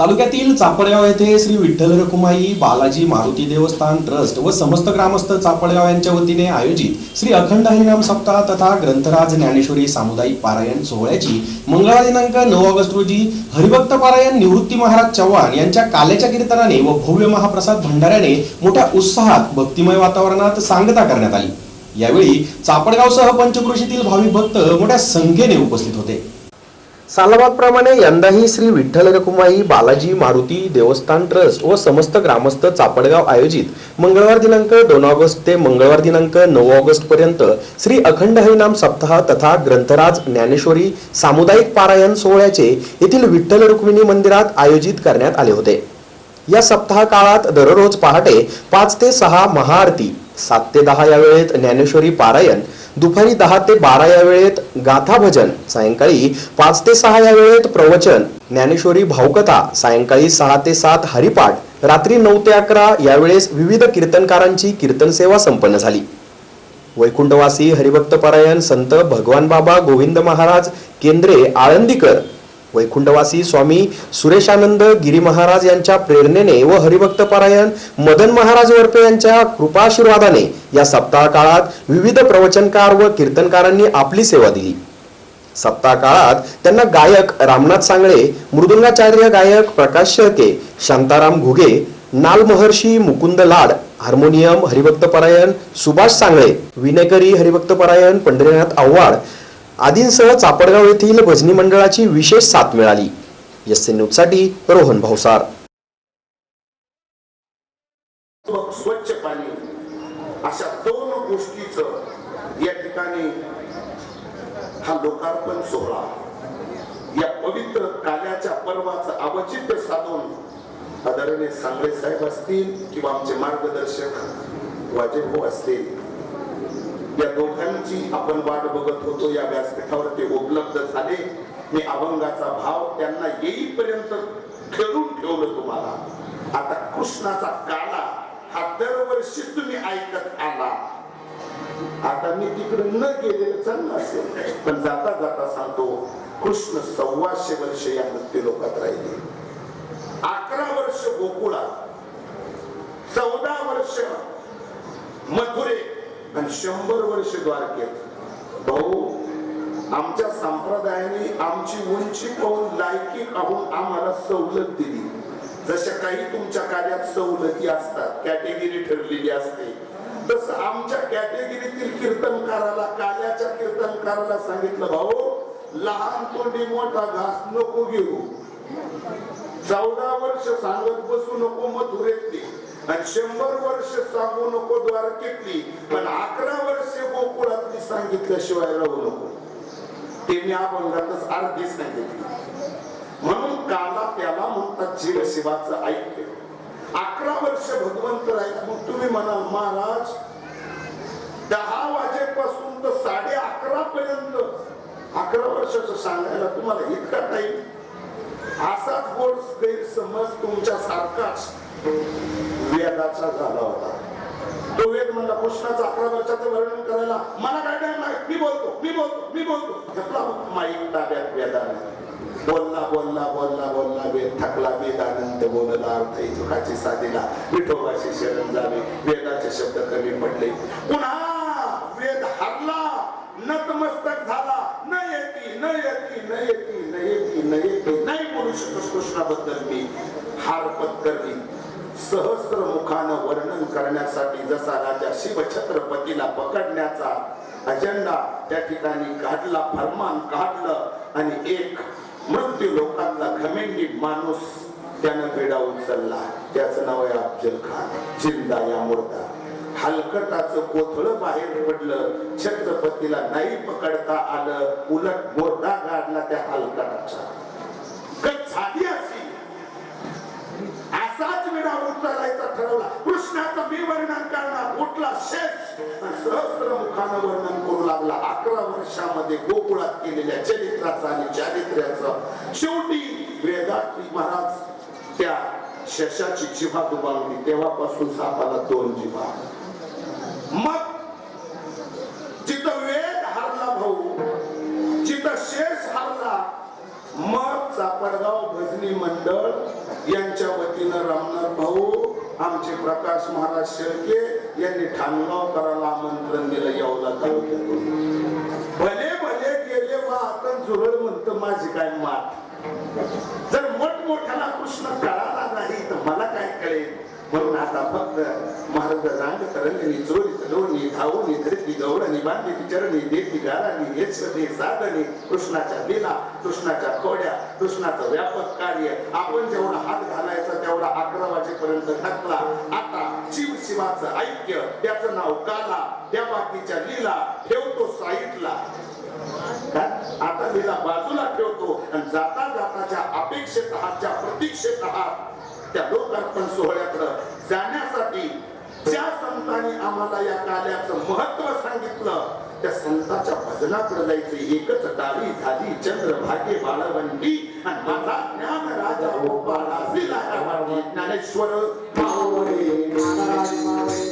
तालुक्यातील चापडगाव येथे श्री विठ्ठल रखुमाई बालाजी मारुती देवस्थान ट्रस्ट व समस्त ग्रामस्थ चापडगाव यांच्या वतीने आयोजित श्री अखंड हरिनाम सप्ताह तथा ग्रंथराज ज्ञानेश्वरी सामुदायिक पारायण सोहळ्याची मंगळवार दिनांक नऊ ऑगस्ट रोजी हरिभक्त पारायण निवृत्ती महाराज चव्हाण यांच्या काल्याच्या कीर्तनाने व भव्य महाप्रसाद भंडाऱ्याने मोठ्या उत्साहात भक्तिमय वातावरणात सांगता करण्यात आली. यावेळी चापडगावसह पंचक्रोशीतील भाविक भक्त मोठ्या संख्येने उपस्थित होते. सालबागप्रमाणे यंदाही श्री विठ्ठल रखुमाई बालाजी मारुती देवस्थान ट्रस्ट व समस्त ग्रामस्थ चापडगाव आयोजित मंगळवार दिनांक दोन ऑगस्ट ते मंगळवार दिनांक नऊ ऑगस्ट पर्यंत श्री अखंड हरिनाम सप्ताह तथा ग्रंथराज ज्ञानेश्वरी सामुदायिक पारायण सोहळ्याचे येथील विठ्ठल रुक्मिणी मंदिरात आयोजित करण्यात आले होते. या सप्ताह काळात दररोज पहाटे पाच ते सहा महाआरती सात ते दहा या वेळेत ज्ञानेश्वरी पारायण दुपारी दहा ते बारा या वेळेत गाथा भजन सायंकाळी पाच ते सहा या वेळेत प्रवचन ज्ञानेश्वरी भावकथा सायंकाळी सहा ते सात हरिपाठ रात्री नऊ ते अकरा यावेळेस विविध कीर्तनकारांची कीर्तन सेवा संपन्न झाली. वैकुंठवासी हरिभक्तपारायण संत भगवान बाबा गोविंद महाराज केंद्रे आळंदीकर वैकुंठवासी स्वामी सुरेशानंद गिरी महाराज यांच्या प्रेरणेने व हरिभक्त पारायण मदन महाराज वरपे यांच्या कृपाशीर्वादाने या सप्ताह काळात विविध प्रवचनकार व कीर्तनकारांनी आपली सेवा दिली. सप्ताह काळात त्यांना गायक रामनाथ सांगळे मृदुंगाचार्य गायक प्रकाश शेळके शांताराम घुगे नाल महर्षी मुकुंद लाड हार्मोनियम हरिभक्त परायण सुभाष सांगळे विनेकरी हरिभक्त परायण पंढरीनाथ आव्हाड आदींसह चापडगाव येथील भजनी मंडळाची विशेष साथ मिळाली. एस न्यूजसाठी रोहन भावसार मग स्वच्छ पाणी अशा दोन गोष्टीचं या ठिकाणी हा लोकार्पण सोहळा या पवित्र काल्याच्या पर्वाचं अवचित्य साधून आदरणीय सांगळे साहेब असतील किंवा आमचे मार्गदर्शक वाजेभाऊ असतील या दोघांची आपण वाट बघत होतो. या व्यासपीठावर ते उपलब्ध झाले. मी अभंगाचा भाव त्यांना येईपर्यंत खेळून ठेवलं तुम्हाला. आता कृष्णाचा काला हा दरवर्षी तुम्ही ऐकत आला. आता मी तिकडे न गेलेलं चांगलं असेल. पण जाता जाता सांगतो कृष्ण सव्वाशे वर्ष या मृत्यू लोकात राहिले. अकरा वर्ष गोकुळा चौदा वर्ष मथुरे आणि शंभर वर्ष द्वारकेत भाऊ आमच्या संप्रदायाने आमची उंची पाहून लायकी पाहून आम्हाला सवलत दिली. जशा काही तुमच्या कार्यात सवलती असतात कॅटेगरी ठरलेली असते तसं आमच्या कॅटेगरीतील कीर्तनकाराला काल्याच्या कीर्तनकाराला सांगितलं भाऊ लहान तोंडी मोठा घास नको घेऊ. चौदा वर्ष सांगत बसू नको मथुरेतली आणि शंभर वर्ष सांगू नको द्वारकेतली पण अकरा वर्ष गोकुळातली सांगितल्याशिवाय राहू नको. ते मी अभंगातच अर्धी सांगितली म्हणून काला त्याला म्हणतात जीव शिवाचं ऐक्य. अकरा वर्ष भगवंत राहील मग तुम्ही म्हणाल महाराज दहा वाजेपासून तर साडे अकरा पर्यंत अकरा वर्षाचं सांगायला तुम्हाला इतका टाईम? असाच गोड गैरसमज तुमच्या सारखाच वेदाचा झाला होता. तो वेद म्हणला कृष्णाचा अकरा वर्षाचं वर्णन करायला मला काय टाइम नाही मी बोलतो मी बोलतो मी बोलतो. घेतला माईक ताब्यात वेदाने. बोलला बोलला बोलला बोलला वेद थकला वेदानंद बोलला अर्थ चुकाची साधीला विठोबाशी शरण जावे. वेदाचे शब्द कमी पडले. पुन्हा वेद हरला. नतमस्तक झाला. न येती न येती न येती न येती न येती. नाही बोलू शकत कृष्णाबद्दल मी. सहस्र मुखानं वर्णन करण्यासाठी जसा राजा शिव छत्रपतीला पकडण्याचा अजेंडा त्या ठिकाणी काढला फरमान काढलं आणि एक मृत्यू लोकांना घमेंडी माणूस त्यानं वेडा उचलला त्याचं नाव आहे अफजल खान. जिंदा या मुर्दा. हलकटाचं कोथळ बाहेर पडलं. छत्रपतीला नाही पकडता आलं. उलट मोर्दा गाडला त्या हलकटाचा काही झाली विडा ठरवला. कृष्णाचं मी वर्णन करणार. उठला शेष आणि सहस्र मुखानं वर्णन करू लागला. अकरा वर्षामध्ये गोकुळात केलेल्या चरित्राचं आणि चारित्र्याचं शेवटी वेदात्री महाराज त्या शशाची जिव्हा दुबावली. तेव्हापासून सापाला दोन जिव्हा. मग जिथं वेद हरला भाऊ जिथं शेष हरला मग चापडगाव भजनी मंडळ यांच्या वतीनं रामनाथ भाऊ आमचे प्रकाश महाराज शेळके यांनी ठाणगाव करायला आमंत्रण दिलं येवला तालुक्यातून भले भले गेले वा आता जुरळ म्हणतं माझी काय मात? जर मोठमोठ्याला कृष्ण कळाला नाही तर मला काय कळेल? म्हणून आता फक्त महाराज रांग तरंगणी चोरी तलोनी धावणी धरती गौरणी बांधली चरणी देती गाराणी यशवते साधणी कृष्णाच्या लीला कृष्णाच्या खोड्या कृष्णाचं व्यापक कार्य आपण जेवढा हात घाल अकरा वाजेपर्यंत घातला. आता जीव शिवाचं ऐक्य त्याचं नाव काला त्या बाकीच्या लीला ठेवतो साईटला. आता लीला बाजूला ठेवतो आणि जाता जाताच्या अपेक्षेत आहात ज्या प्रतीक्षेत आहात त्या लोकार्पण सोहळ्याकडं जाण्यासाठी ज्या संतांनी आम्हाला या काल्याचं महत्त्व सांगितलं त्या संत भजनाकडे जायचं एकच काळी झाली चंद्र भाग्य बाळवंडी. आणि माझा ज्ञान राजा गोपाळासी ज्ञानेश्वर महाराज